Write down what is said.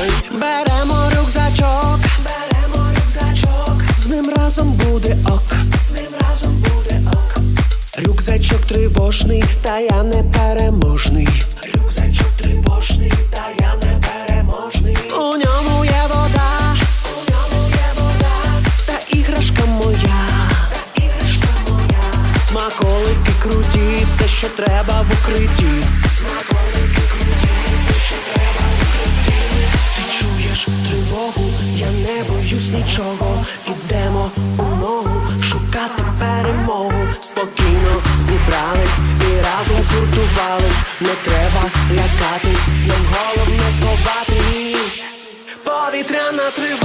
зібрались. Беремо рюкзачок, беремо рюкзачок, з ним разом буде ок, з ним разом буде ок. Рюкзачок тривожний, та я не переможний. Рюкзачок тривожний, та я не переможний. У ньому є вода, у ньому є вода, та іграшка моя, та іграшка моя. Смаколики круті, все, що треба в укритті. не боюсь нічого, ідемо у ногу шукати перемогу. Спокійно зібрались і разом згуртувались. Не треба лякатись, нам головне сховатись. Повітряна тривога